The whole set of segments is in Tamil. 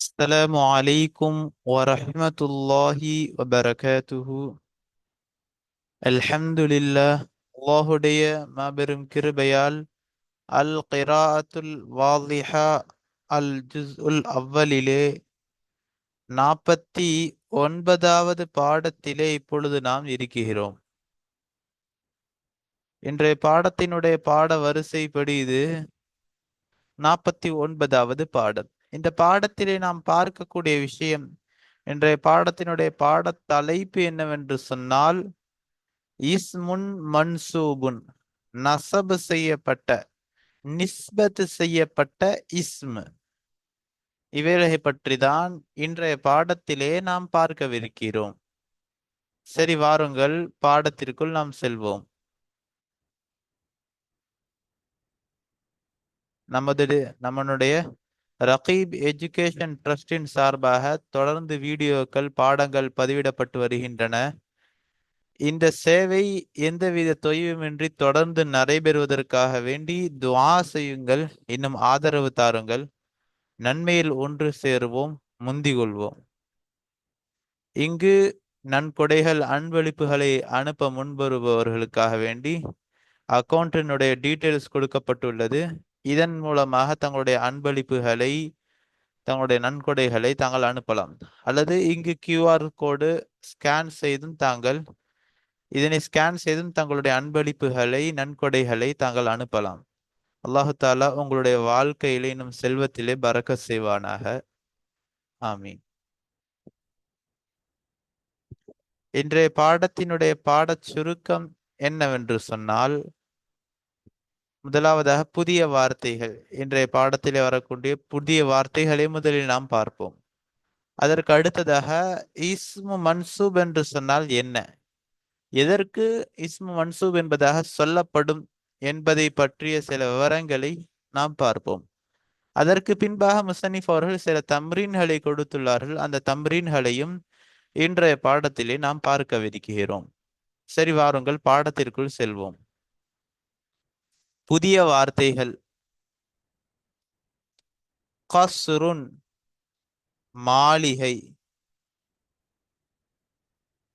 السلام عليكم ورحمة الله وبركاته الحمد لله அல்லாஹுடைய மாபெரும் கிருபையால் அல் கிராஅத்துல் வாதிஹா அல் ஜுஸ் உல் அவ்வலிலே நாற்பத்தி ஒன்பதாவது பாடத்திலே இப்பொழுது நாம் இருக்கிறோம் இன்றைய பாடத்தினுடைய பாட வரிசைப்படி இது நாற்பத்தி ஒன்பதாவது பாடம் இந்த பாடத்திலே நாம் பார்க்கக்கூடிய விஷயம் இன்றைய பாடத்தினுடைய பாட தலைப்பு என்னவென்று சொன்னால் இஸ்முன் மன்சூபுன் நசபு செய்யப்பட்ட நிஸ்பத் செய்யப்பட்ட இஸ்மு. இவைகளை பற்றி தான் இன்றைய பாடத்திலே நாம் பார்க்கவிருக்கிறோம். சரி வாருங்கள் பாடத்திற்குள் நாம் செல்வோம். நமது நம்மளுடைய ரகீப் எஜுகேஷன் ட்ரஸ்டின் சார்பாக தொடர்ந்து வீடியோக்கள் பாடங்கள் பதிவிடப்பட்டு வருகின்றன. இந்த சேவை எந்தவித தொய்வுமின்றி தொடர்ந்து நடைபெறுவதற்காக வேண்டி துவா செய்யுங்கள் இன்னும் ஆதரவு தாருங்கள். நன்மையில் ஒன்று சேருவோம் முந்தி கொள்வோம். இங்கு நன்கொடைகள் அன்பளிப்புகளை அனுப்ப முன்வருபவர்களுக்காக வேண்டி அக்கௌண்ட்டினுடைய டீட்டெயில்ஸ் கொடுக்கப்பட்டுள்ளது. இதன் மூலமாக தங்களுடைய அன்பளிப்புகளை தங்களுடைய நன்கொடைகளை தாங்கள் அனுப்பலாம். அல்லது இங்கு கியூஆர் கோடு ஸ்கேன் செய்தும் தாங்கள் இதனை ஸ்கேன் செய்தும் தங்களுடைய அன்பளிப்புகளை நன்கொடைகளை தாங்கள் அனுப்பலாம். அல்லாஹு தாலா உங்களுடைய வாழ்க்கையிலே இன்னும் செல்வத்திலே பறக்க செய்வானாக. ஆமீன். இன்றைய பாடத்தினுடைய பாடச் சுருக்கம் என்னவென்று சொன்னால் முதலாவதாக புதிய வார்த்தைகள் இன்றைய பாடத்திலே வரக்கூடிய புதிய வார்த்தைகளை முதலில் நாம் பார்ப்போம். அதற்கு அடுத்ததாக இஸ்மு மன்சூப் என்று சொன்னால் என்ன? எதற்கு இஸ்மு மன்சூப் என்பதாக சொல்லப்படும் என்பதை பற்றிய சில விவரங்களை நாம் பார்ப்போம். அதற்கு பின்பாக முசனிஃப் அவர்கள் சில தம்ரீன்களை கொடுத்துள்ளார்கள். அந்த தம்ரீன்களையும் இன்றைய பாடத்திலே நாம் பார்க்கவிருக்கிறோம் சரி வாருங்கள் பாடத்திற்குள் செல்வோம். புதிய வார்த்தைகள். கஸ்ருன் மாளிகை.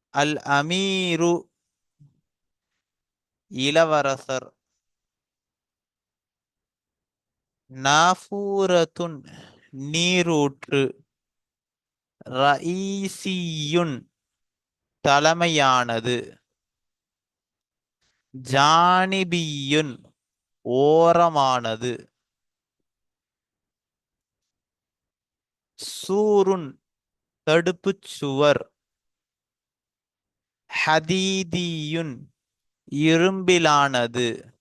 அல் அமீரு இளவரசர். நாஃபூரத்துன் நீரூற்று. ரஈசியுன் தலைமையானது. ஜானிபியுன் ஓரமானது. சூருன் தடுப்புச் சுவர். ஹதீதியுன் இரும்பிலானது.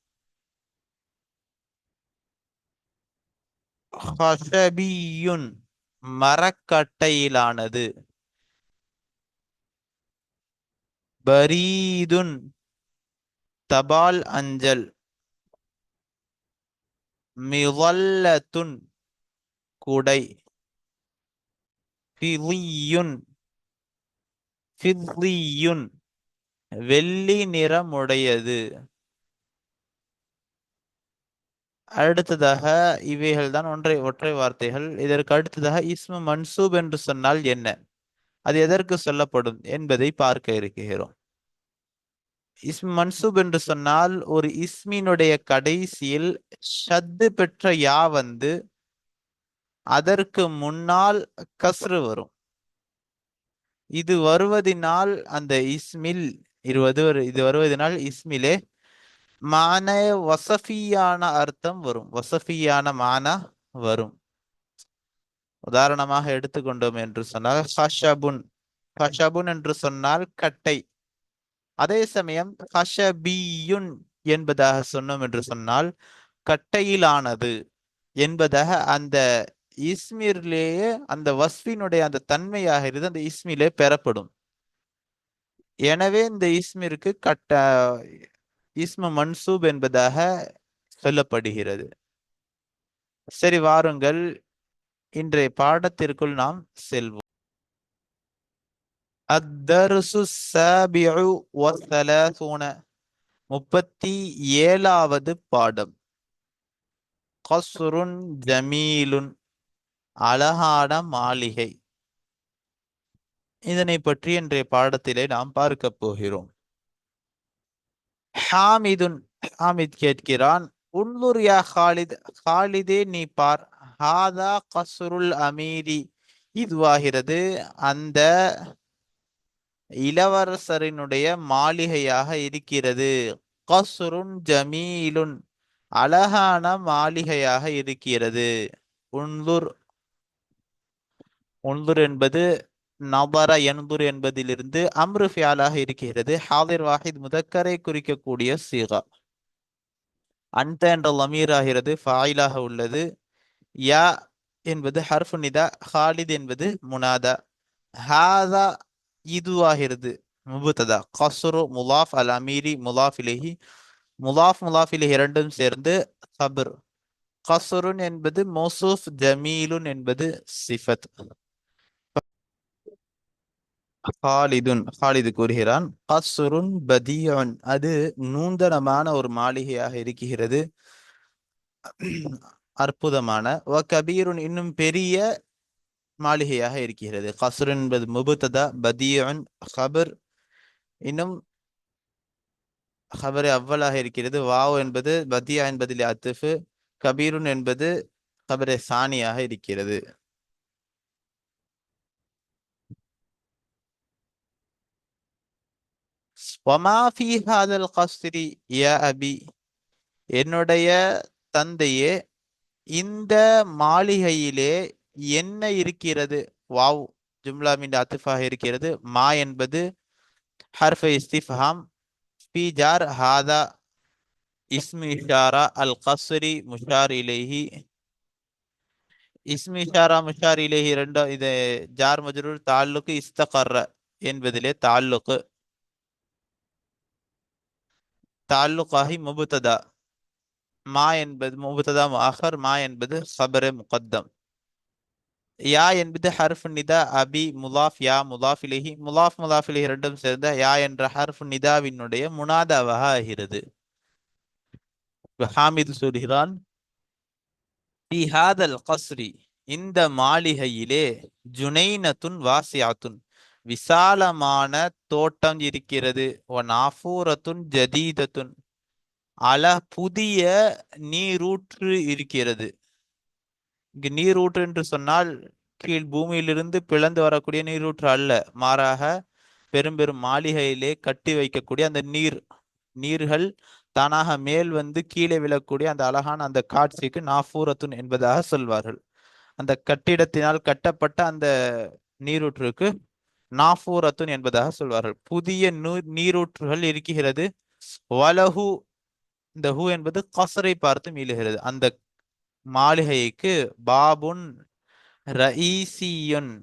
ஹசபியுன் மரக்கட்டையிலானது. பரீதுன் தபால் அஞ்சல். மிதல்லத்துன் குடை. ஃபிலியுன் ஃபில்லியுன் வெள்ளி நிறமுடையது. அடுத்ததாக இவைகள் தான் ஒன்றை ஒற்றை வார்த்தைகள். இதற்கு அடுத்ததாக இஸ்மு மன்சூப் என்று சொன்னால் என்ன? அது எதற்கு சொல்லப்படும் என்பதை பார்க்க இருக்கிறோம். இஸ் மன்சூப் என்று சொன்னால் ஒரு இஸ்மினுடைய கடைசியில் ஷத்து பெற்ற யா வந்து அதற்கு முன்னால் கஸ்ரு வரும். இது வருவதினால் அந்த இஸ்மில் இருவது இது வருவதனால் இஸ்மிலே மான வசஃபியான அர்த்தம் வரும். வசஃபியான மானா வரும். உதாரணமாக எடுத்துக்கொண்டோம் என்று சொன்னால் ஹஷபுன் ஹஷபுன் என்று சொன்னால் கட்டை. அதே சமயம் ஹஷபியுன் என்பதாக சொன்னோம் என்று சொன்னால் கட்டையிலானது என்பதாக அந்த இஸ்மிர்லேயே அந்த வஸ்வினுடைய அந்த தன்மையாக இருந்து அந்த இஸ்மிலே பெறப்படும். எனவே இந்த இஸ்மிற்கு கட்ட இஸ்ம மன்சூப் என்பதாக சொல்லப்படுகிறது. சரி வாருங்கள். இன்றைய பாடத்திற்குள் நாம் செல்வோம். அத்தருசு சாபியு வசலசூன முப்பத்தி ஏழாவது பாடம். கசுருன் ஜமீலுன் அழகான மாளிகை. இதனை பற்றி இன்றைய பாடத்திலே நாம் பார்க்க போகிறோம். ஹாமிதுன் ஹாமித் கேட்கிறான் உள்ளூர் யா ஹாலித் ஹாலிதே நீ பார் ஹாதா கசுருல் அமீரி இதுவாகிறது அந்த இளவரசரினுடைய மாளிகையாக இருக்கிறது. கசுருன் ஜமீலுன் அழகான மாளிகையாக இருக்கிறது. உன்லுர் உன்லுர் என்பது நபர என்துர் என்பதிலிருந்து அம்ரு ஃபியாலாக இருக்கிறது. ஹாதிர் வாஹித் முதக்கரை குறிக்கக்கூடிய சீகா. அந்த என்ற லமீர் ஆகிறது ஃபாயிலாக உள்ளது. யா என்பது ஹர்ஃபு நிதா ஹாலித் என்பது முனாதா. ஹாதா இதுவாகிறது முபுத்ததா கசுரு முலாஃப் அல் அமீரி முலாஃப் இலேஹி முலாஃப் முலாஃப் இலேஹி இரண்டும் சேர்ந்து சபர் கசுருன் என்பது மோசூஃப் ஜமீலுன் என்பது சிஃபத் ஹாலிதுன் ஹாலிது கூறுகிறான் கசுருன் பதியன் அது நூந்தனமான ஒரு மாளிகையாக இருக்கிறது அற்புதமான வ கபீருன் இன்னும் பெரிய மாளிகையாக இருக்கிறது. கசுர் என்பது முபுத்ததா பதியுன் ஹபர் இன்னும் ஹபர் அவ்வளாக இருக்கிறது. வாவ் என்பது பதியா என்பதில் அத்துஃபு. கபீருன் என்பது ஹபரே சானியாக இருக்கிறது. வமா அபி? என்னுடைய தந்தையே இந்த மாளிகையிலே என்ன இருக்கிறது? வாவ் ஜும்லா மீன் அத்துஃபாக இருக்கிறது. மா என்பது ஹர்ஃப இஸ்திஃபாம் பி ஜார் ஹாதா. இஸ்மி இஷாரா அல் கஸ்ரி முஷார் இலேஹி. இஸ்மி இஷாரா முஷார் இலேஹி ரெண்டோ இது ஜார் மஜ்ரூர் தாலுக்கு இஸ்தகர்ர என்பதிலே தாலுக்கு. தாலுக்காகி முபுத்ததா. மா என்பது முபுத்ததா முஅஹர் மா என்பது சபரே முகத்தம். யா என்பது ஹர்ஃப் நிதா அபி முலாஃப் யா முலாஃபிலேஹி முலாஃப் முலாஃபிலேஹி இரண்டும் சேர்ந்த யா என்ற ஹர்ஃப் நிதாவினுடைய முனாதாவாக ஆகிறது. ஹாமிது சொல்கிறான் ஹாதல் கஸ்ரி இந்த மாளிகையிலே ஜுனைனத்துன் வாசியாத்துன் விசாலமான தோட்டம் இருக்கிறது. நாஃபூரத்துன் ஜதீதத்துன் அல புதிய நீரூற்று இருக்கிறது. இங்கு நீரூற்று என்று சொன்னால் கீழ் பூமியிலிருந்து பிளந்து வரக்கூடிய நீரூற்று அல்ல. மாறாக பெரும் பெரும் மாளிகையிலே கட்டி வைக்கக்கூடிய அந்த நீர் நீர்கள் தானாக மேல் வந்து கீழே விழக்கூடிய அந்த அழகான அந்த காட்சிக்கு நாஃபூரத்துன் என்பதாக சொல்வார்கள். அந்த கட்டிடத்தினால் கட்டப்பட்ட அந்த நீரூற்றுக்கு நாஃபூரத்துன் என்பதாக சொல்வார்கள். புதிய நீரூற்றுகள் இருக்கிறது. வலஹு இந்த ஹூ என்பது கசரை பார்த்து மீளுகிறது. அந்த மாளிகைக்கு பாபுன் ரஈசியுன்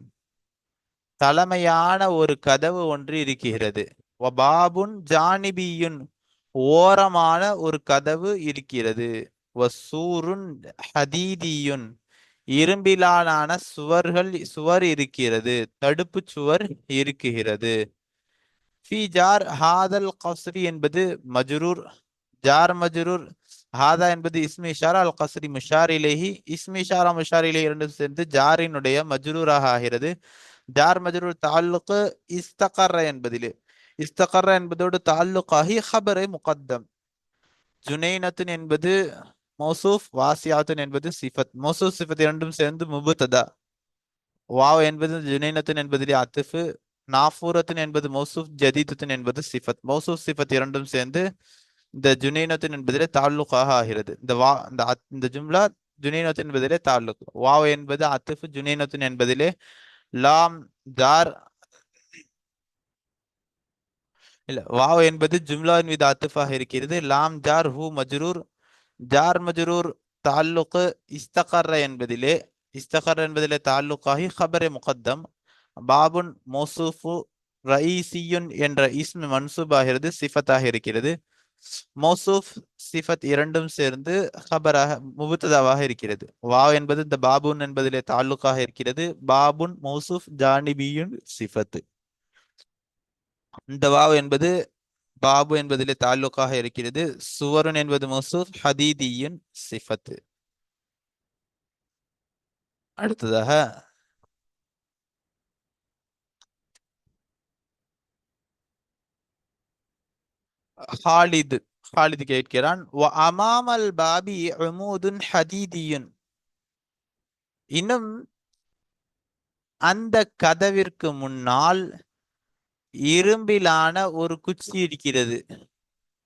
தலைமையான ஒரு கதவு ஒன்று இருக்கிறது. பாபுன் ஜானிபியுன் ஓரமான ஒரு கதவு இருக்கிறது. வசூருன் ஹதீதியுன் இரும்பிலான சுவர்கள் சுவர் இருக்கிறது. தடுப்பு சுவர் இருக்கிறது. ஃபி ஜார் ஹாதல் கஸ்ரி என்பது மஜ்ரூர் ஜார் மஜ்ரூர் ஹாதா என்பது இஸ்மி இஷாரா அல் கசரி முஷார் இலேஹி இஸ்மி இஷாரா முஷார் இரண்டும் சேர்ந்து ஜாரினுடைய மஜ்ரூராக ஆகிறது. ஜார் மஜ்ரூர் தாலுக்கு இஸ்தகர்ர என்பதிலே. இஸ்தகர்ர என்பதோடு தாலுக்காகி ஹபரை முகத்தம். ஜுனைனத்துன் என்பது மௌசூஃப் வாசியாத்துன் என்பது சிஃபத். மௌசூஃப் சிஃபத் இரண்டும் சேர்ந்து முபுத்ததா. வாவ் என்பது ஜுனைனத்துன் என்பதிலே அத்துஃபு. நாஃபூரத்தின் என்பது மௌசூஃப் ஜதீதுத்துன் என்பது சிஃபத். மௌசூஃப் சிஃபத் இரண்டும் சேர்ந்து இந்த ஜுனைனத்தின் என்பதிலே தாலுக்காக ஆகிறது. இந்த வா இந்த இந்த ஜும்லா ஜுனைனத்தின் என்பதிலே தாலுக் வாவ் என்பது அத்துஃபு ஜுனைனத்தின் என்பதிலே லாம் ஜார் இல்ல வாவ் என்பது ஜும்லாவின் மீது அத்துஃபாக இருக்கிறது. லாம் ஜார் ஹூ மஜ்ரூர். ஜார் மஜ்ரூர் தாலுக்கு இஸ்தகர்ர என்பதிலே இஸ்தகர் என்பதிலே தாலுக்காகி ஹபரே முகத்தம். பாபுன் மோசூஃபு ரயீசியுன் என்ற இஸ்மி மன்சூப் ஆகிறது சிஃபத்தாக இருக்கிறது. மௌசூஃப் சிஃபத் இரண்டும் சேர்ந்து ஹபராக முபுத்ததாவாக இருக்கிறது. வா என்பது இந்த பாபுன் என்பதிலே தாலுக்காக இருக்கிறது. பாபுன் மௌசூஃப் ஜானிபியுன் சிஃபத். இந்த வாவ் என்பது பாபு என்பதிலே தாலுக்காக இருக்கிறது. சுவருன் என்பது மௌசூஃப் ஹதீதியுன் சிஃபத். அடுத்ததாக ஹாலிது ஹாலிது கேட்கிறான். அமாமல் பாபி உமூதுன் ஹதீதியுன். இன்னும் அந்த கதவிற்கு முன்னால் இரும்பிலான ஒரு குச்சி இருக்கிறது.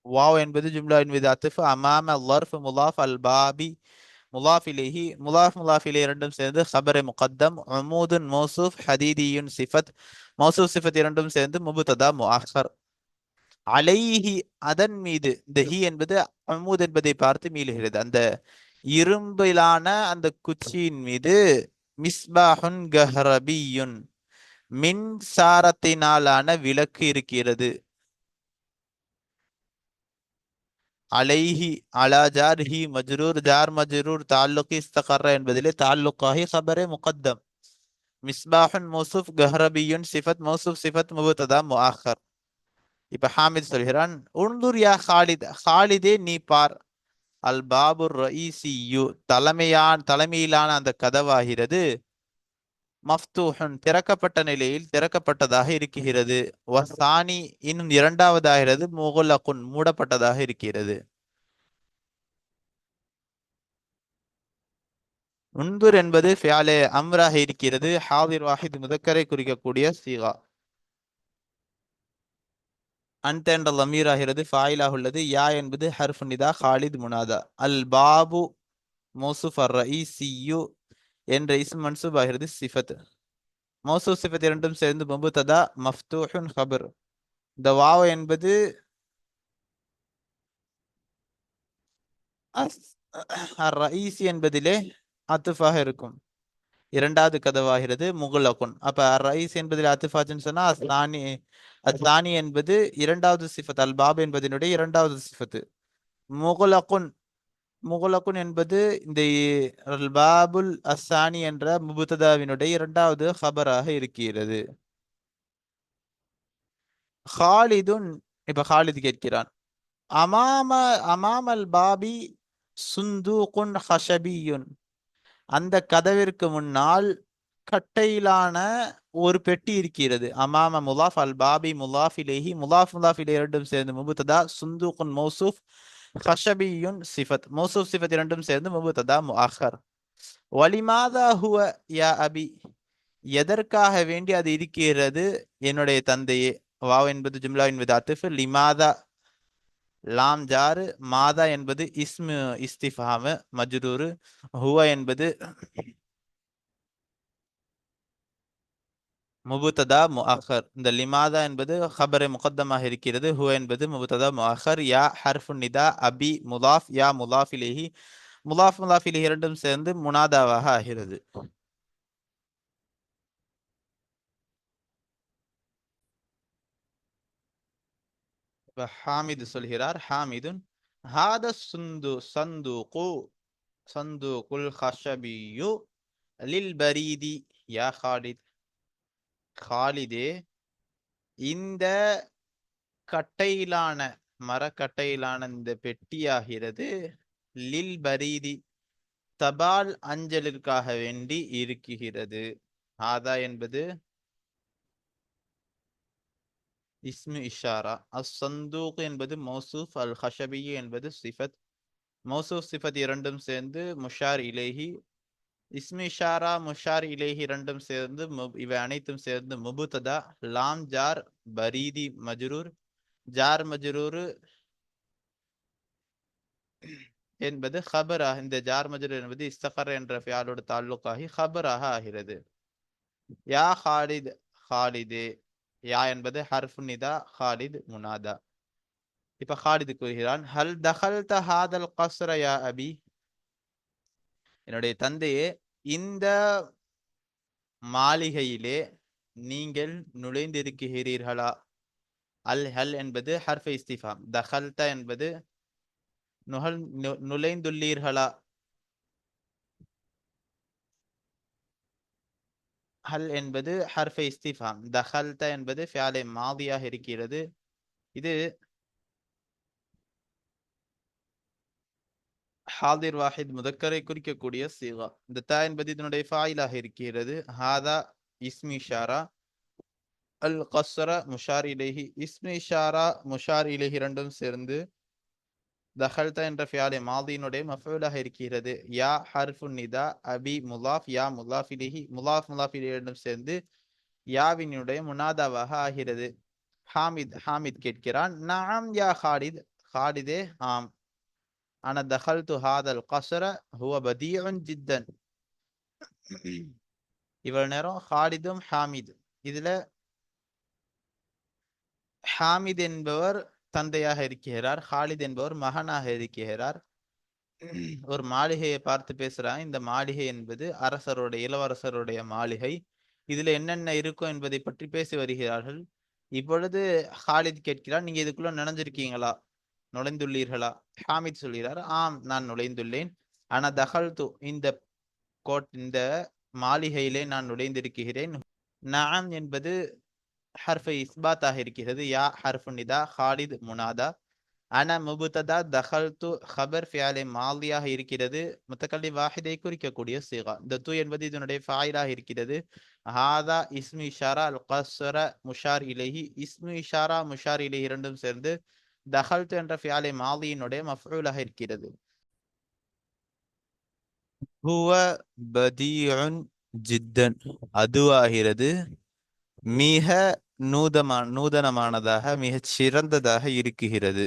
வாவ் என்பது ஜும்லாவின் மீது அத்துஃப். அமாம லர்ஃப் முலாஃப் அல் பாபி முலாஃப் இலேஹி முலாஃப் முலாஃப் இலே இரண்டும் சேர்ந்து ஹபரை முகத்தம். உமூதுன் மௌசூஃப் ஹதீதியுன் சிஃபத். மௌசூஃப் சிஃபத் இரண்டும் சேர்ந்து முபுததா முஹர் அலைஹி அதன் மீது. இந்த ஹி என்பது அமூத் என்பதை பார்த்து மீளுகிறது. அந்த இரும்பிலான அந்த குச்சியின் மீது மிஸ்பாஹுன் கஹரபியுன் மின்சாரத்தினாலான விளக்கு இருக்கிறது. அலைஹி அலா ஜார் ஹி மஜ்ரூர் ஜார் மஜ்ரூர் தாலுக்கு இஸ்தகர என்பதிலே தாலுக்காகி ஹபரே முகத்தம். மிஸ்பாஹுன் மௌசூஃப் கஹரபியுன் சிஃபத் மௌசூஃப் சிஃபத் முபுத்ததா முஆஹர். இப்ப ஹாமித் சொல்கிறான் உன்துர் யா ஹாலித் ஹாலிதே நீ பார். அல் பாபுர் ரஈசியு தலைமையான் தலைமையிலான அந்த கதவாகிறது. மஃப்தூஹன் திறக்கப்பட்ட நிலையில் திறக்கப்பட்டதாக இருக்கிறது. வசானி இன்னும் இரண்டாவதாகிறது. முகுலகுன் மூடப்பட்டதாக இருக்கிறது. உன்துர் என்பது ஃபியாலே அம்ராக இருக்கிறது. ஹாதிர் வாஹித் முதக்கரை குறிக்கக்கூடிய சீகா. அன்ட் என்ற லமீர் ஆகிறது ஃபாயிலாக உள்ளது யா என்பது ஹர்ஃப் நிதா ஹாலித் முனாதா அல் பாபு மோசுஃப் அர் ரஈசியு என்ற இஸ்ம் மன்சூப் ஆகிறது சிஃபத் மௌசூப் சிஃபத் இரண்டும் சேர்ந்து முபுததா மஃப்தூஹுன் ஹபர் இந்த வாவ் என்பது அர் ரஈசி என்பதிலே அத்துஃபாக இருக்கும். இரண்டாவது கதவாகிறது முகுலகுன் அப்ப ரைஸ் என்பதில் அத்துஃபாச்சுன்னு சொன்னா அஸ்தானி என்பது இரண்டாவது சிஃபத் அல் பாப் என்பதனுடைய இரண்டாவது சிஃபத்து. முகுலகுன் முகுலகுன் என்பது இந்த அல் பாபுல் அஸ்ஸானி என்ற முபுத்ததாவினுடைய இரண்டாவது ஹபராக இருக்கிறது. ஹாலிதுன் இப்ப ஹாலித் கேட்கிறான். அமாம அமாமல் பாபி சுந்தூகுன் ஹஷபியுன். அந்த கதவிற்கு முன்னால் கட்டையிலான ஒரு பெட்டி இருக்கிறது. அமாம முலாஃப் அல் பாபி முலாஃபிலேஹி முலாஃப் முலாஃபிலே இரண்டும் சேர்ந்து முபுத்ததா சுந்தூகுன் மௌசூஃப் ஹஷபியுன் சிஃபத். மௌசூஃப் சிஃபத் இரண்டும் சேர்ந்து முபுத்ததா முஹர் வலிமாதா ஹுவ யா அபி? எதற்காக வேண்டி அது இருக்கிறது? என்னுடைய தந்தையே. வாவ் என்பது ஜும்லாவின் என்பது அத்துஃப் லிமாதா லாம் ஜாரு மாதா என்பது இஸ்மு இஸ்திஃபாமு மஜ்ரூரு ஹுவா என்பது முபுத்ததா முஹர் இந்த லிமாதா என்பது ஹபரை முகத்தமாக இருக்கிறது. ஹு என்பது முபுத்ததா முஹர் யா ஹர்ஃபு நிதா அபி முலாஃப் யா முலாஃபிலேஹி. முலாஃப் முலாஃபிலேஹி இரண்டும் சேர்ந்து முனாதாவாக ஆகிறது. இப்ப ஹாமிது சொல்கிறார் ஹாமிதுன் ஹாத சுந்து சந்தூகு சந்தூகுல் ஹஷபியு லில் பரீதி யா ஹாலித் ஹாலிதே இந்த கட்டையிலான மரக்கட்டையிலான இந்த பெட்டியாகிறது லில் பரீதி தபால் அஞ்சலிற்காக வேண்டி இருக்குகிறது ஆதா என்பது இஸ்மு இஷாரா. அஸ் சந்தூக் என்பது மௌசூஃப் அல் ஹஷபி என்பது சிஃபத். மௌசூஃப் சிஃபத் இரண்டும் சேர்ந்து முஷார் இலேஹி. இஸ்மி இஷாரா முஷார் இலேஹி இரண்டும் சேர்ந்து இவை அனைத்தும் சேர்ந்து முபுத்ததா. லாம் ஜார் பரீதி மஜ்ரூர். ஜார் மஜ்ரூரு என்பது ஹபராக இந்த ஜார் மஜ்ரூர் என்பது இஸ்தகர் என்ற ஃபியாலோட தாலுக்காகி ஹபராக ஆகிறது. யா ஹாலித் ஹாலிதே. யா என்பது ஹர்ஃபு நிதா ஹாலித் முனாதா. இப்ப ஹாலித் கூறுகிறான் ஹல் தஹல் ஹாதல் கஸ்ர யா அபி? என்னுடைய தந்தையே இந்த மாளிகையிலே நீங்கள் நுழைந்திருக்கிறீர்களா? அல் ஹல் என்பது ஹர்ஃபை இஸ்திஃபாம் தஹல்த என்பது நுகல் நு- நுழைந்துள்ளீர்களா? ஹல் என்பது ஹர்ஃபை இஸ்திஃபாம் தஹல்த என்பது ஃபியாலே மாதியாக இருக்கிறது. இது ஹாதிர் வாஹித் முதக்கரை குறிக்கக்கூடிய சீகா. இந்த த என்பது இதனுடைய ஃபாயிலாக இருக்கிறது. ஹாதா இஸ்மி ஷாரா. அல் கஸ்ர முஷார் இலேஹி. இஸ்மி ஷாரா முஷார் இலேஹி இரண்டும் சேர்ந்து தஹல்தா என்ற ஃபியாலை மாதியினுடைய மஃபூலாக இருக்கிறது. யா ஹர்ஃபு நிதா அபி முலாஃப் யா முலாஃபிலிஹி முலாஃப் முலாஃபிலியிடம் சேர்ந்து யாவினுடைய முனாதாவாக ஆகிறது. ஹாமித் ஹாமித் கேட்கிறான் நாம் யா ஹாலித் ஹாலிதே ஆம். ஆனா தஹல் து ஹாதல் கசர ஹுவ பதியன் ஜித்தன். இவ்வளவு நேரம் ஹாலிதும் ஹாமித். இதுல ஹாமித் என்பவர் தந்தையாக இருக்கிறார் ஹாலித் என்பவர் மகனாக இருக்கிறார். ஒரு மாளிகையை பார்த்து பேசுறாங்க. இந்த மாளிகை என்பது அரசருடைய இளவரசருடைய மாளிகை. இதுல என்னென்ன இருக்கும் என்பதை பற்றி பேசி வருகிறார்கள். இப்பொழுது ஹாலித் கேட்கிறார் நீங்க இதுக்குள்ள நுழைஞ்சிருக்கீங்களா? நுழைந்துள்ளீர்களா? ஹாமித் சொல்கிறார் ஆம் நான் நுழைந்துள்ளேன். ஆனா தகல்து இந்த கோட் இந்த மாளிகையிலே நான் நுழைந்திருக்கிறேன். நாம் என்பது ஹர்ஃபை இஸ்பாத்தாக இருக்கிறது. யா ஹர்ஃபு நிதா ஹாலித் முனாதா அன முபுத்ததா தஹல் து ஹபர் ஃபியாலே மாலியாக இருக்கிறது. முத்தக்கல்லி வாஹிதை குறிக்கக்கூடிய சீகா இந்த து என்பது இதனுடைய ஃபாயிலாக இருக்கிறது. ஹாதா இஸ்மி ஷாரா அல் கஸ்வர முஷார் இலேஹி இஸ்மி ஷாரா முஷார் இலேஹி இரண்டும் சேர்ந்து தஹல் து என்ற ஃபியாலே மாலியினுடைய மஃபூலாக இருக்கிறது. ஹுவ பதீஉன் ஜித்தன் அதுவாகிறது. மிக நூதமா நூதனமானதாக மிகச் சிறந்ததாக இருக்குகிறது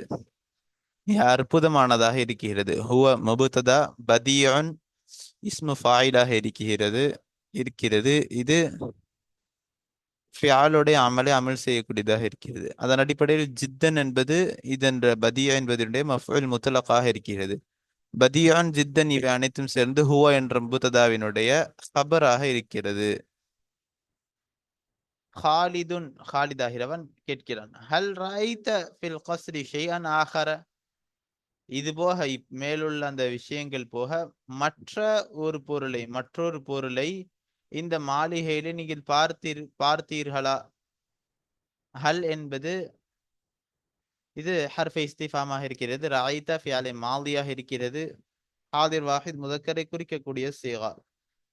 மிக அற்புதமானதாக இருக்கிறது. ஹுவ மபுத்ததா பதியான் இஸ்மு ஃபாயிலாக இருக்கிறது இருக்கிறது. இது ஃபியாலுடைய அமலை அமல் செய்யக்கூடியதாக இருக்கிறது. அதன் அடிப்படையில் ஜித்தன் என்பது இதென்ற பதியா என்பதனுடைய மஃபுல் முத்தலக்காக இருக்கிறது. பதியான் ஜித்தன் இவை அனைத்தும் சேர்ந்து ஹுவா என்ற முத்ததாவினுடைய ஹபராக இருக்கிறது. ஹாலிதுன் ஹாலிதாகிறவன் கேட்கிறான். ஹல் ராய்த ஃபில் கஸ்ரி ஷெய்அன் ஆஹர இது போக மேலுள்ள அந்த விஷயங்கள் போக மற்ற ஒரு பொருளை மற்றொரு பொருளை இந்த மாளிகையில நீங்கள் பார்த்தீர் பார்த்தீர்களா? ஹல் என்பது இது ஹர்ஃபை இஸ்திஃபாமாக இருக்கிறது. ராயிதா ஃபியாலை மாலியாக இருக்கிறது. ஹாதிர் வாஹித் முதக்கரை குறிக்கக்கூடிய சீகா.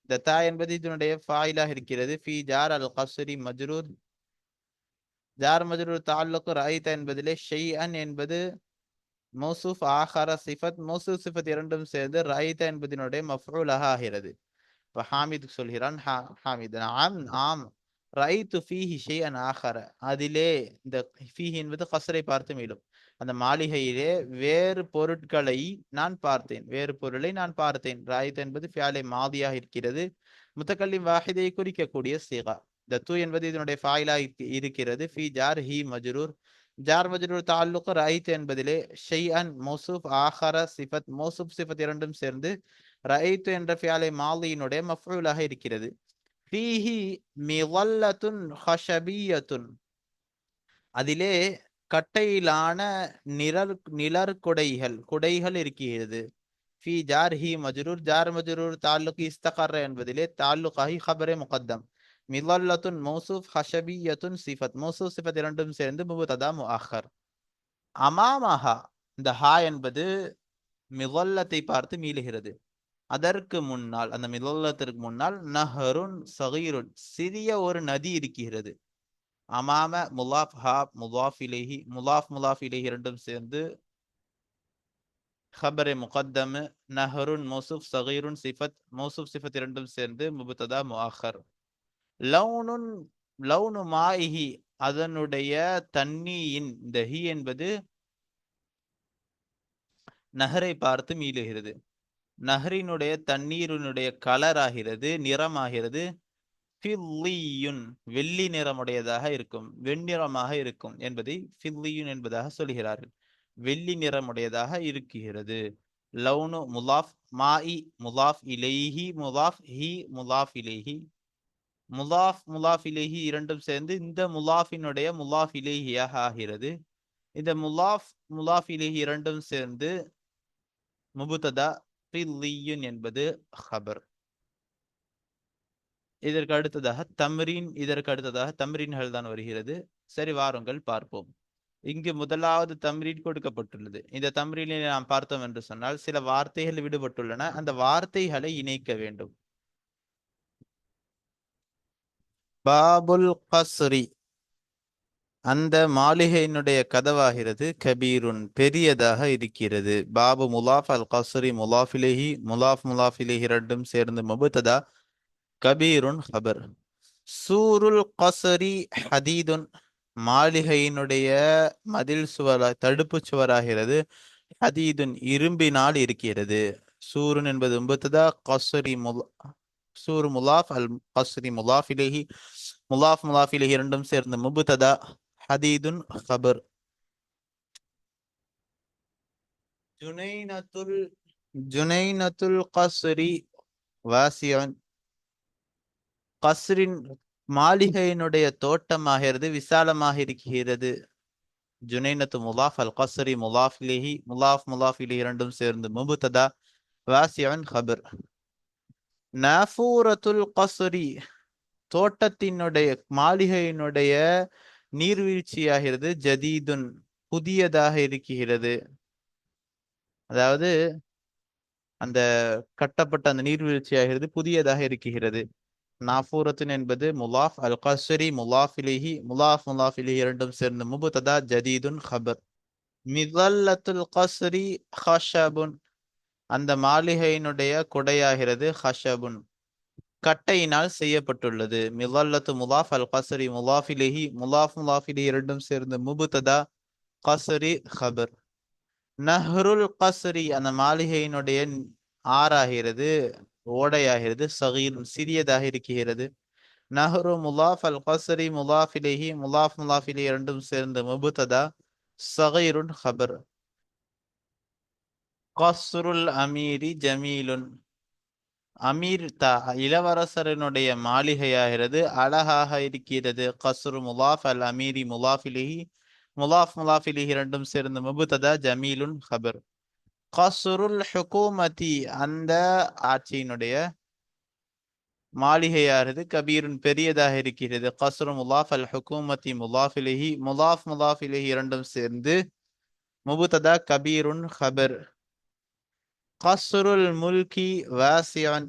இந்த தா என்பது இதனுடைய ஃபாயிலாக இருக்கிறது. ஃபி ஜார் அல் கஸ்ரி மஜ்ரூர். ஜார் மஜ்ரூர் தாலுக்கு ராயிதா என்பதிலே ஷெய் அன் என்பது மௌசூஃப் ஆஹார சிஃபத். மௌசூப் சிஃபத் இரண்டும் சேர்ந்து ராயிதா என்பதனுடைய மஃபூலாக ஆகிறது. இப்போ ஹாமித் சொல்கிறான் ஹா ஹாமித் ஆம் ஆம். ரைத்து ஃபீஹி ஷெய் அன் ஆஹார. அதிலே இந்த ஃபீஹி என்பது கசரை பார்த்து மேலும் அந்த மாளிகையிலே வேறு பொருட்களை நான் பார்த்தேன். வேறு பொருளை நான் பார்த்தேன். ராயித் என்பது ஃபியாலை மாதியாக இருக்கிறது. முத்தக்கல்லி வாஹிதை குறிக்கக்கூடிய சீகா. தத்து என்பது இதனுடைய ஃபாயிலா இருக்கிறது. ஃபி ஜார் ஹி மஜ்ரூர். ஜார் மஜ்ரூர் தாலுக் ரஹித் என்பதிலே ஷெய் அன் மோசூப் ஆஹர சிஃபத் மோசூப் சிஃபத் இரண்டும் சேர்ந்து ரஹித் என்ற ஃபியாலை மாலியினுடைய மஃபூலாக இருக்கிறது. ஃபீஹி மிவல்லத்துன் ஹஷபியத்துன். அதிலே கட்டையிலான நிழல் நிழற் குடைகள் குடைகள் இருக்கிறது. ஃபி ஜார் ஹி மஜ்ரூர் ஜார் மஜ்ரூர் தாலுக் இஸ்தகர் என்பதிலே தாலுகாஹி ஹபரே முகத்தம். மிவல்லத்துன் மௌசூஃப் ஹஷபியத்துன் சிஃபத். மௌசூஃப் சிஃபத் இரண்டும் சேர்ந்து முபுததா முஅஹர் அமாமஹா இந்த ஹா என்பது மிவல்லத்தை பார்த்து மீளுகிறது. அதற்கு முன்னால் அந்த மிதல்லத்திற்கு முன்னால் நஹருன் சகீருன் சிறிய ஒரு நதி இருக்கிறது. அமாம முலாஃப் ஹா முலாஃப் இலேஹி முலாஃப் முலாஃப் இலேஹி இரண்டும் சேர்ந்து ஹபரே முகத்தம் நஹருன் மௌசூப் சகீருன் சிஃபத் மௌசூப் சிஃபத் இரண்டும் சேர்ந்து முபுத்ததா முஹர் லவுனுன் லவுனு மாஹி அதனுடைய தண்ணியின் இந்த ஹி என்பது நகரை பார்த்து மீளுகிறது. நகரினுடைய தண்ணீரினுடைய கலர் ஆகிறது நிறமாகிறது ஃபில்லியுன் வெள்ளி நிறமுடையதாக இருக்கும் வெண்ணிறமாக இருக்கும் என்பதை ஃபில்லியுன் என்பதாக சொல்கிறார்கள். வெள்ளி நிறமுடையதாக இருக்குகிறது லவுனு முலாஃப் மாஇ முலாஃப் இலேஹி முலாஃப் ஹி முலாஃப் இலேஹி. முலாஃப் முலாஃப் இலேஹி இரண்டும் சேர்ந்து இந்த முலாஃபினுடைய முலாஃப் இலேஹியாக ஆகிறது. இந்த முலாஃப் முலாஃப் இலேஹி இரண்டும் சேர்ந்து முபுத்ததா ஃபில்லியுன் என்பது ஹபர். இதற்கு அடுத்ததாக தம்ரீன் இதற்கு அடுத்ததாக தம்ரீன்கள் தான் வருகிறது. சரி வாருங்கள் பார்ப்போம். இங்கு முதலாவது தம்ரீன் கொடுக்கப்பட்டுள்ளது. இந்த தம்ரீனை நாம் பார்த்தோம் என்று சொன்னால் சில வார்த்தைகள் விடுபட்டுள்ளன. அந்த வார்த்தைகளை இணைக்க வேண்டும். பாபுல் கஸ்ரி. அந்த மாளிகையினுடைய கதவாகிறது. கபீருன் பெரியதாக இருக்கிறது. பாபு முலாஃப் அல் கஸ்ரி முலாஃபிலேஹி முலாஃப் முலாஃபிலேஹி ரெண்டும் சேர்ந்து முபுத்ததா? கபீருன் ஹபர் சூருல் கசரி ஹதீதுன் மாளிகையினுடைய மதில் சுவரா தடுப்பு சுவராகிறது. ஹதீதுன் இரும்பினால் இருக்கிறது. சூருன் என்பது முபுத்ததா கசரி முலா சூர் முலாஃப் அல் கஸ்ரி முலாஃபிலேஹி முலாஃப் முலாஃபிலேஹி இரண்டும் சேர்ந்து முபுத்ததா ஹதீதுன் ஹபர் ஜுனைனத்துல் ஜுனைனத்துல் கசரி வாசியன் கஸ்ரின் மாளிகையினுடைய தோட்டமாகிறது விசாலமாக இருக்கிறது. ஜுனைனத்து முலாஃப் அல் கஸ்ரி முலாஃபிலேஹி முலாஃப் முலாஃபிலி இரண்டும் சேர்ந்து முபுத்ததா வாசியன் ஹபர். நாஃபூரத்துல் கஸ்ரி தோட்டத்தினுடைய மாளிகையினுடைய நீர்வீழ்ச்சியாகிறது ஜதீதுன் புதியதாக இருக்கிறது. அதாவது அந்த கட்டப்பட்ட அந்த நீர்வீழ்ச்சியாகிறது புதியதாக இருக்கிறது. நாஃபூரத்துன் என்பது முலாஃப் அல் கஸ்ரி முலாஃபிலிஹி முலாஃப் முலாஃபிலிஹி இரண்டும் சேர்ந்து முபுத்ததா ஜதீதுன் ஹபர். மிதல்லத்துல் கஸ்ரி ஹஷபுன். அந்த மாளிகையினுடைய கொடையாகிறது ஹஷபுன். கட்டையினால் செய்யப்பட்டுள்ளது. மிதல்லத்து முலாஃப் அல் கஸ்ரி முலாஃபிலிஹி முலாஃப் முலாஃபிலிஹி இரண்டும் சேர்ந்து முபுததா கஸ்ரி ஹபர். நஹ்ருல் கஸ்ரி அந்த மாளிகையினுடைய ஆறாகிறது. ஓடையாகிறது சகீரும் சிறியதாக இருக்கிறது. நஹ்ரு முலாஃப் அல் கசரி முலாஃபிலேஹி முலாஃப் முலாஃபிலே இரண்டும் சேர்ந்து முபுத்ததா? சகீருன் ஹபர். கஸ்ருல் அமீரி ஜமீலுன். அமீர் த இளவரசரனுடைய மாளிகையாகிறது அழகாக இருக்கிறது. கஸ்ரு முலாஃப் அல் அமீரி முலாஃபிலிஹி முலாஃப் முலாஃபிலிஹி இரண்டும் சேர்ந்து முபுத்ததா? ஜமீலுன் ஹபர். கசுருல் ஹுகூமதி அந்த ஆட்சியினுடைய மாளிகையாகிறது கபீருன் பெரியதாக இருக்கிறது. கசுரு முலாஃப் அல் ஹுகூமதி முலாஃபிலிஹி முலாஃப் முலாஃபிலிஹி இரண்டும் சேர்ந்து முபுத்ததா கபீருன் ஹபர். கசுருல் முல்கி வாசியான்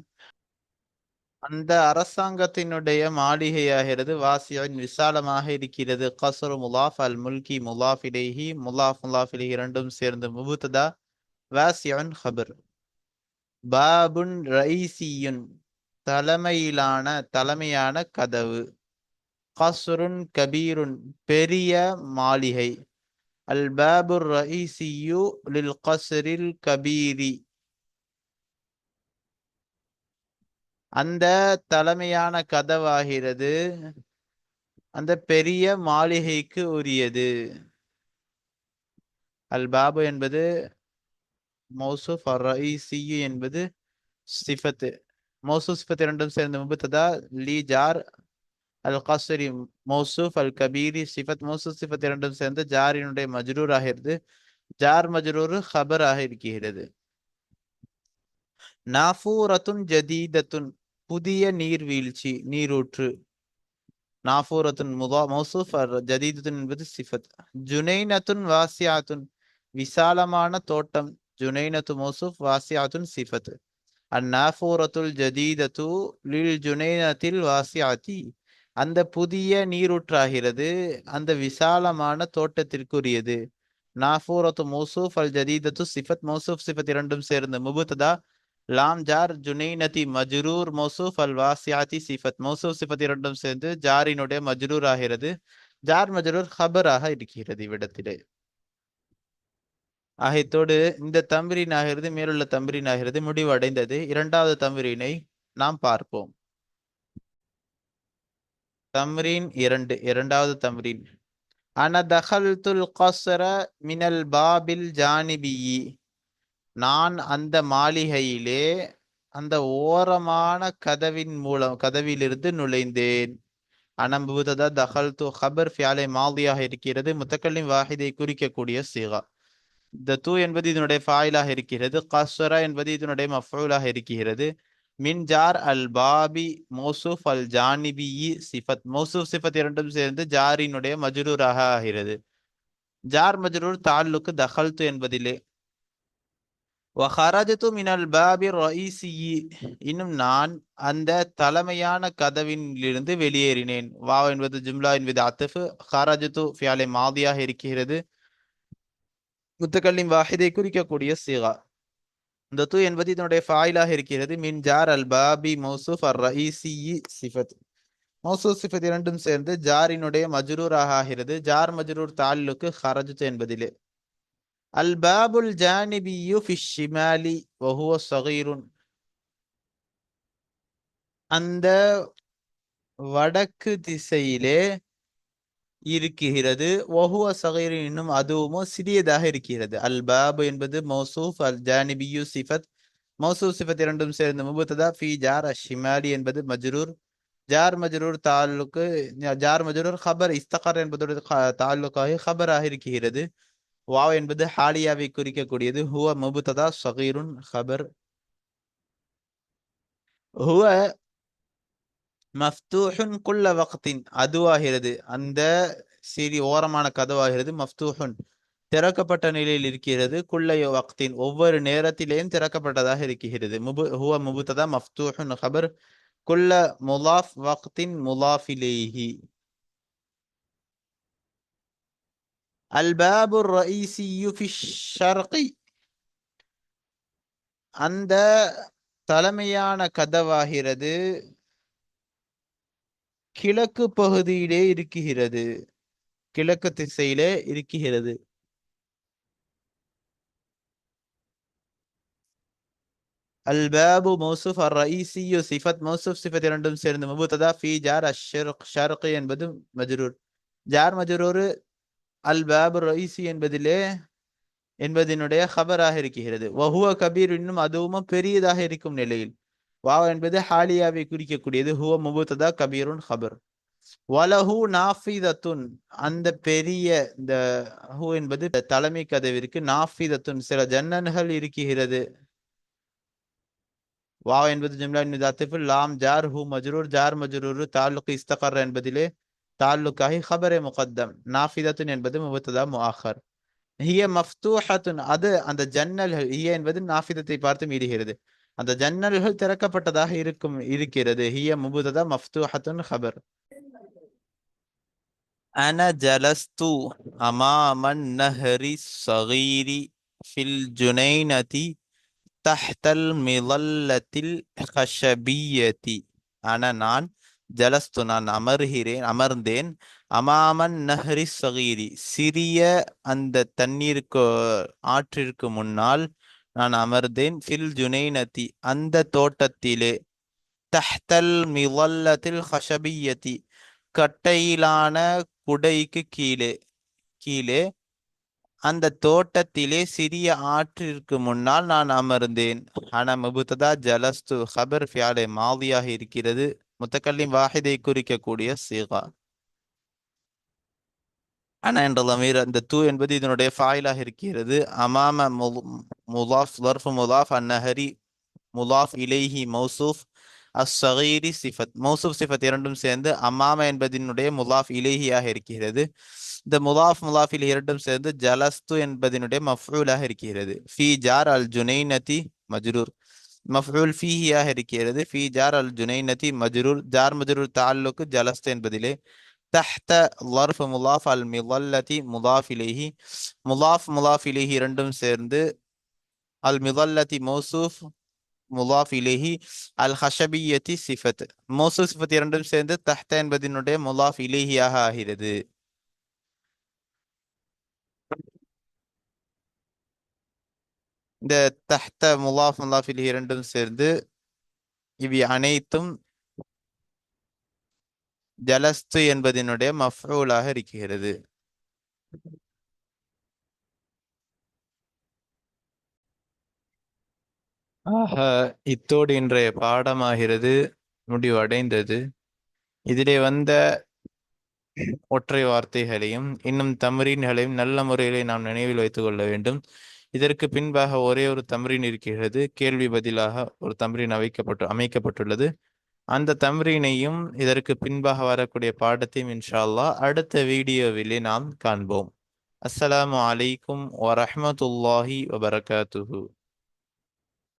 அந்த அரசாங்கத்தினுடைய மாளிகையாகிறது வாசியான் விசாலமாக இருக்கிறது. கசுரு முலாஃப் அல் முல்கி முலாஃபிலேஹி முலாஃப் முலாஃபிலேஹி இரண்டும் சேர்ந்து முபுத்ததா வாசியன் ஹபர் பாபுன் ரைசியுன் தலைமையிலான தலைமையான கதவு. கசுருன் கபீருன் பெரிய மாளிகை. அல் பாபுர் ரைசியு லில் கசரில் கபீரி. அந்த தலைமையான கதவாகிறது. அந்த பெரிய மாளிகைக்கு உரியது. அல் பாபு என்பது மௌசூப் ரஈசியு என்பது சிஃபத்து. மௌசூப் சிஃபத் இரண்டும் சேர்ந்து முபுத்ததா லி ஜார் அல் கஸ்ரி மௌசூப் அல் கபீரி சிஃபத். மௌசூப் சிஃபத் இரண்டும் சேர்ந்து ஜாரினுடைய மஜ்ரூர் ஆகிறது. ஜார் மஜ்ரூர் ஹபர் ஆக இருக்கிறது. நாஃபூரத்துன் ஜதீதத்துன் புதிய நீர்வீழ்ச்சி நீரூற்று. நாஃபூரத்துன் முதா மௌசூஃப் ஜதீதத்துன் என்பது சிஃபத். ஜுனைனத்துன் வாசியாத்துன் விசாலமான தோட்டம் ஜுனைனத்து மௌசூஃப் வாசியாத்துன் சிஃபத் அந்நாஃபூரத்துல் ஜதீதத்து லில் ஜுனைனத்தில் வாசியாத்தி அந்த புதிய நீரூற்றாகிறது அந்த விசாலமான தோட்டத்திற்குரியது நாஃபூரத்து மௌசூஃப் அல் ஜதீதத்து சிஃபத் மௌசூஃப் சிஃபத் இரண்டும் சேர்ந்து முபுத்ததா லாம் ஜார் ஜுனைனதி மஜ்ரூர் மௌசூஃப் அல் வாசியாத்தி சிஃபத் மௌசூஃப் சிஃபத் இரண்டும் சேர்ந்து ஜாரினுடைய மஜ்ரூர் ஆகிறது ஜார் மஜ்ரூர் ஹபராக இருக்கிறது இவ்விடத்திலே ஆகியத்தோடு இந்த தம்பிரின் ஆகிறது மேலுள்ள தம்பிரின் ஆகிறது முடிவடைந்தது. இரண்டாவது தம்பிரினை நாம் பார்ப்போம். தம்ரீன் இரண்டு இரண்டாவது தம்ரீன் அன தஹல்துல் கசர மினல் பாபில் ஜானிபியி. நான் அந்த மாளிகையிலே அந்த ஓரமான கதவின் மூலம் கதவிலிருந்து நுழைந்தேன். அனம்புததா தஹல் து ஹபர் ஃபியாலை மாதியாக இருக்கிறது. முத்தக்கல்லின் வாஹிதை குறிக்கக்கூடிய சீகா. இந்த தூ என்பது இதனுடைய ஃபாயிலாக இருக்கிறது. கஸ்வரா என்பது இதனுடைய மஃபூலாக இருக்கிறது. மின் ஜார் அல் பாபி மோசூஃப் அல் ஜானிபி சிஃபத் மோசூப் சிஃபத் இரண்டும் சேர்ந்து ஜாரினுடைய மஜ்ரூராக ஆகிறது. ஜார் மஜ்ரூர் தாலுக்கு தஹல்து என்பதிலே. வஹரஜத்து மினல் பாபி ரஈசியி இன்னும் நான் அந்த தலைமையான கதவினிலிருந்து வெளியேறினேன். வா என்பது ஜும்லா என்பது அத்தஃபு. ஹரஜத்து ஃபியாலே மாதியாக இருக்கிறது. முத்தக்கல்லிம் வாஹிதை குறிக்கக்கூடிய சிகா. இந்த தூ என்பது இதனுடைய ஃபாயிலாக இருக்கிறது. மின் ஜார் அல் பாபி மௌசூஃப் அர் ரஈசி சிஃபத். மௌசூஃப் சிஃபத் இரண்டும் சேர்ந்து ஜாரினுடைய மஜ்ரூராக ஆகிறது. ஜார் மஜ்ரூர் தாலுக்கு ஹரஜுத் என்பதிலே. அல் பாபுல் ஜானிபியு ஃபிஷிமாலி வஹுவ சகீருன். அந்த வடக்கு திசையிலே இருக்கிறது. ஒஹுவ சகைர் இன்னும் அதுவும் சிறியதாக இருக்கிறது. அல் பாபு என்பது மௌசூஃப் அல் ஜானிபியு சிஃபத். மௌசூஃப் சிஃபத் இரண்டும் சேர்ந்து முபுத்ததா ஃபி ஜார் அஷிமாலி என்பது மஜ்ரூர். ஜார் மஜ்ரூர் தாலுக்கு ஜார் மஜ்ரூர் ஹபர் இஸ்தகர் என்பதோட தாலுக்காக ஹபராக இருக்கிறது. வாவ் என்பது ஹாலியாவை குறிக்கக்கூடியது. ஹுவ முபுத்ததா சகீருன் ஹபர். ஹுவ மஃப்தூஹுன் குல்ல வக்தின் அதுவாகிறது. அந்த சிறி ஓரமான கதவாகிறது. மஃப்தூஹுன் திறக்கப்பட்ட நிலையில் இருக்கிறது. குல்லையோ வக்தின் ஒவ்வொரு நேரத்திலேயும் திறக்கப்பட்டதாக இருக்கிறது. முபு ஹுவ முபுத்ததா மஃப்தூஹுன் ஹபர். குல்ல முலாஃப் வக்தின் முலாஃபிலேஹி. அல்பாபு ரஈசியு அந்த தலைமையான கதவாகிறது. கிழக்கு பகுதியிலே இருக்குகிறது கிழக்கு திசையிலே இருக்குகிறது الباب موصوف الرئيسي صفة موصوف صفة இரண்டும் சேர்ந்து مبتدا في ஜார் الشرق شرق என்பது மஜ்ரூர். ஜார் மஜ்ரூர் அல்பாபு ரئيسي என்பதிலே என்பதினுடைய ஹபராக இருக்கிறது. وهو கபீர் இன்னும் அதுவும் பெரியதாக இருக்கும் நிலையில். வாவ் என்பது ஹாலியாவை குறிக்கக்கூடியது. ஹுவ முபுத்ததா கபீருன் ஹபர். வலஹு நாஃபிதத்துன். அந்த பெரிய இந்த ஹூ என்பது தலைமை கதவிற்கு நாஃபிதத்துன். சில ஜன்னன்கள் இருக்கிறது. வாவ் என்பது ஜும்லா நிதாத்திஃபு லாம் ஜார் ஹூ மஜ்ரூர். ஜார் மஜ்ரூர். தாலுக்கு இஸ்தகர் என்பதிலே தாலுக்காகி ஹபரே முகத்தம். நாஃபிதத்துன் என்பது முபத்ததா முஆஹர். ஹிய மஃப்தூஹத்துன். அது அந்த ஜன்னல்கள். ஹிய என்பது நாஃபிதத்தை பார்த்து மீறுகிறது. அந்த ஜன்னல்கள் திறக்கப்பட்டதாக இருக்கும் இருக்கிறது. ஹிய முபுததா மஃப்தூஹத்துன் ஹபர். அன ஜலஸ்து அமாமன் நஹரி சகீரி ஃபில் ஜுனைனதி தஹ்தல் மிலல்லத்தில் ஹஷபியதி. அன நான் ஜலஸ்து நான் அமர்கிறேன் அமர்ந்தேன். அமாமன் நஹரி சகீரி சிறிய அந்த தண்ணீருக்கு ஆற்றிற்கு முன்னால் நான் அமர்ந்தேன். ஃபில் ஜுனைனதி அந்த தோட்டத்திலே. தஹ்தல் மிவல்லத்தில் ஹஷபியதி கட்டையிலான குடைக்கு கீழே. கீழே. அந்த தோட்டத்திலே சிறிய ஆற்றிற்கு முன்னால் நான் அமர்ந்தேன். ஆனா முபுத்ததா ஜலஸ்து ஹபர் ஃபியாலே மாதியாக இருக்கிறது. முத்தக்கல்லின் வாஹிதை குறிக்கக்கூடிய சீகா. அன என்ற லமீர் அந்த தூ என்பது இதனுடைய ஃபாயிலாக இருக்கிறது. அமாம முலாஃப் லர்ஃப் முலாஃப் அந்நஹரி முலாஃப் இலேஹி மௌசூஃப் அஸ்ஸகீரி சிஃபத். மௌசூஃப் சிஃபத் இரண்டும் சேர்ந்து அமாம என்பதனுடைய முலாஃப் இலேஹியாக இருக்கிறது. இந்த முலாஃப் முலாஃபில் இரண்டும் சேர்ந்து ஜலஸ்து என்பதனுடைய மஃபூலாக இருக்கிறது. ஃபி ஜார் அல் ஜுனைனதி மஜ்ரூர். மஃபூல் ஃபீஹியாக இருக்கிறது. ஃபி ஜார் அல் ஜுனைனதி மஜ்ரூர். ஜார் மஜ்ரூர் தாலுக்கு ஜலஸ்து என்பதிலே தஹ்த லர்ஃப் முலாஃப் அல் மிதல்லதி முலாஃப் இலேஹி முலாஃப் முலாஃப் இலேஹி இரண்டும் சேர்ந்து அல் மிதல்லதி மௌசூஃப் முலாஃப் இலேஹி அல் ஹஷபியத்தி சிஃபத் மௌசூஃப் சிஃபத் இரண்டும் சேர்ந்து தஹ்த என்பதனுடைய முலாஃப் இலேஹியாக ஆகிறது. இந்த தஹ்த முலாஃப் முலாஃப் இலேஹி இரண்டும் சேர்ந்து இவை அனைத்தும் ஜலஸ்து என்பதனுடைய மஃபூலாக இருக்கிறது. ஆக இத்தோடு இன்றைய பாடமாகிறது. முடிவடைந்தது. இதிலே வந்த ஒற்றை வார்த்தைகளையும் இன்னும் தமரீன்களையும் நல்ல முறையிலே நாம் நினைவில் வைத்துக் கொள்ள வேண்டும். இதற்கு பின்பாக ஒரே ஒரு தம்ரீன் இருக்கிறது. கேள்வி பதிலாக ஒரு தம்ரீன் அமைக்கப்பட்டு அமைக்கப்பட்டுள்ளது. அந்த தம்ரீனையும் இதற்கு பின்பாக வரக்கூடிய பாடத்தையும் இன்ஷா அல்லாஹ் அடுத்த வீடியோவிலே நாம் காண்போம். அஸ்ஸலாமு அலைக்கும் வரஹ்மத்துல்லாஹி வபரகாத்துஹு.